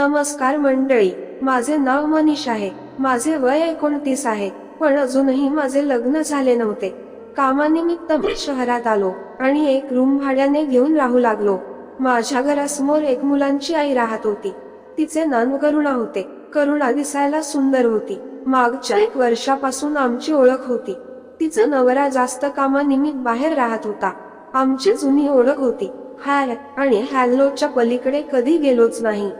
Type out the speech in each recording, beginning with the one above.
नमस्कार मंडळी माझे नाव मनीष आहे. माझे वय एकोणतीस आहे पण अजूनही माझे लग्न झाले नव्हते. कामानिमित्त मी शहरात आलो आणि एक रूम भाड्याने घेऊन राहू लागलो. माझ्या घरासमोर एक मुलांची आई राहत होती. तिचे नाव करुणा होते. करुणा दिसायला सुंदर होती. मागच्या एक वर्षापासून आमची ओळख होती. तिचा नवरा जास्त कामानिमित्त बाहेर राहत होता. आमची जुनी ओळख होती. हाय आणि हॅलोच्या पलीकडे कधी गेलोच नाही.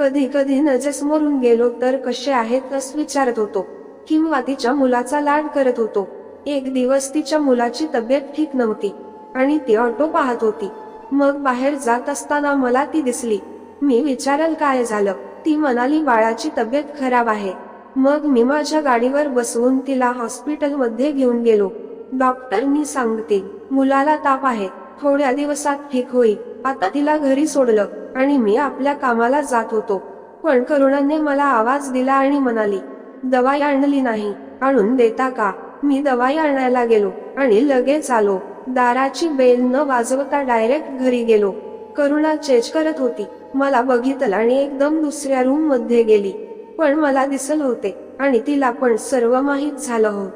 कधी कधी नजरेसमोरून गेलो तर कसे आहेत तस विचारत होतो. किंवा तिच्या मुलाचा लाड करत होतो. एक दिवस तिच्या मुलाची तब्येत ठीक नव्हती. आणि ती ऑटो पाहत होती. मग बाहेर जात असताना मला ती दिसली. मी विचारल काय झालं? ती म्हणाली बाळाची तब्येत खराब आहे. मग मी माझ्या गाडीवर बसवून तिला हॉस्पिटलमध्ये घेऊन गेलो. डॉक्टरनी सांगते मुलाला ताप आहे. थोड्या दिवसात ठीक होईल आता तिला घरी सोडलं आणि मी आपल्या कामाला जात होतो. पण करुणाने मला आवाज दिला आणि म्हणाली दवाई आणली नाही आणून देता का? मी दवाई आणायला गेलो आणि लगेच आलो. दाराची बेल न वाजवता डायरेक्ट घरी गेलो. करुणा चेच करत होती. मला बघितलं आणि एकदम दुसऱ्या रूममध्ये गेली. पण मला दिसल होते आणि तिला पण सर्व माहीत झालं होत.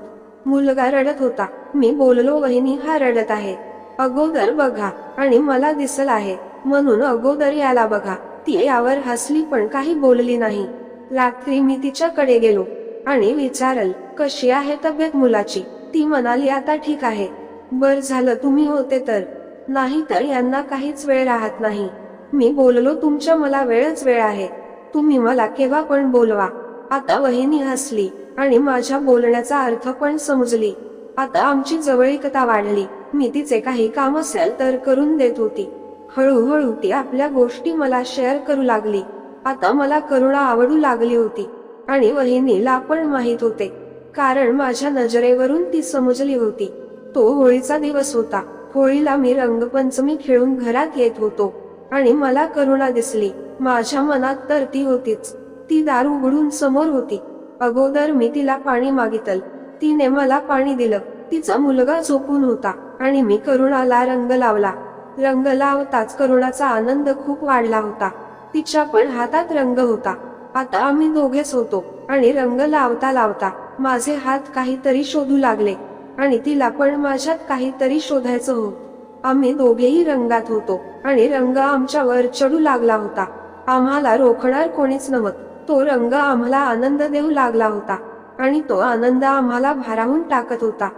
मुलगा रडत होता. मी बोललो वहिनी हा रडत आहे. अगोदर बघा आणि मला दिसल आहे म्हणून अगोदर याला बघा. ती यावर हसली पण काही बोलली नाही. रात्री मी तिच्याकडे गेलो आणि विचारल कशी आहे तब्येत मुलाची? ती म्हणाली आता ठीक आहे. बर झालं तुम्ही होते तर. नाही तर यांना काहीच वेळ राहत नाही. मी बोललो तुमच्या मला वेळच वेळ आहे. तुम्ही मला केव्हा पण बोलवा. आता वहिनी हसली आणि माझ्या बोलण्याचा अर्थ पण समजली. आता आमची जवळीकता वाढली. मी तिचे काही काम असेल तर करून देत होती. हळूहळू ती आपल्या गोष्टी मला शेअर करू लागली. आता मला करुणा आवडू लागली होती. आणि वहिनीला पण माहीत होते. कारण माझ्या नजरेवरून ती समजली होती. तो होळीचा दिवस होता. होळीला मी रंगपंचमी खेळून घरात येत होतो. आणि मला करुणा दिसली. माझ्या मनात तर ती होतीच. ती दार उघडून समोर होती. अगोदर मी तिला पाणी मागितल. तिने मला पाणी दिलं. तिचा मुलगा झोपून होता आणि मी करुणाला रंग लावला. रंग लावताच करुणाचा आनंद खूप वाढला होता. तिच्या पण हातात रंग होता. आता आम्ही दोघेच होतो आणि रंग लावता लावता माझे हात काहीतरी शोधू लागले आणि तिला पण माझ्यात काहीतरी शोधायचं होत आम्ही दोघेही रंगात होतो आणि रंग आमच्यावर चढू लागला होता. आम्हाला रोखणार कोणीच नव्हत. तो रंग आम्हाला आनंद देऊ लागला होता आणि तो आनंद आम्हाला भारावून टाकत होता.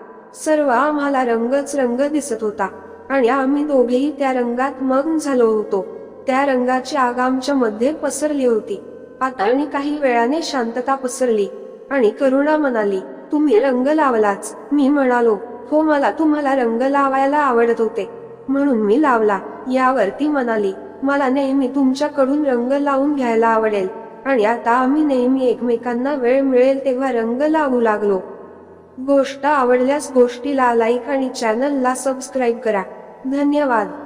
सर्व आम्हाला रंगच रंग दिसत होता. आणि आम्ही दोघेही त्या रंगात मग्न झालो होतो. त्या रंगाची आग आमच्या मध्ये पसरली होती. आता आणि काही वेळाने शांतता पसरली. आणि करुणा म्हणाली तुम्ही रंग लावलाच. मी म्हणालो हो मला तुम्हाला रंग लावायला आवडत होते. म्हणून मी लावला. यावर ती म्हणाली मला नेहमी तुमच्याकडून रंग लावून घ्यायला आवडेल. आणि आता आम्ही नेहमी एकमेकांना वेळ मिळेल तेव्हा रंग लावू लागलो. गोष्ट आवडल्यास गोष्टीला लाईक आणि चॅनलला सबस्क्राईब करा. धन्यवाद.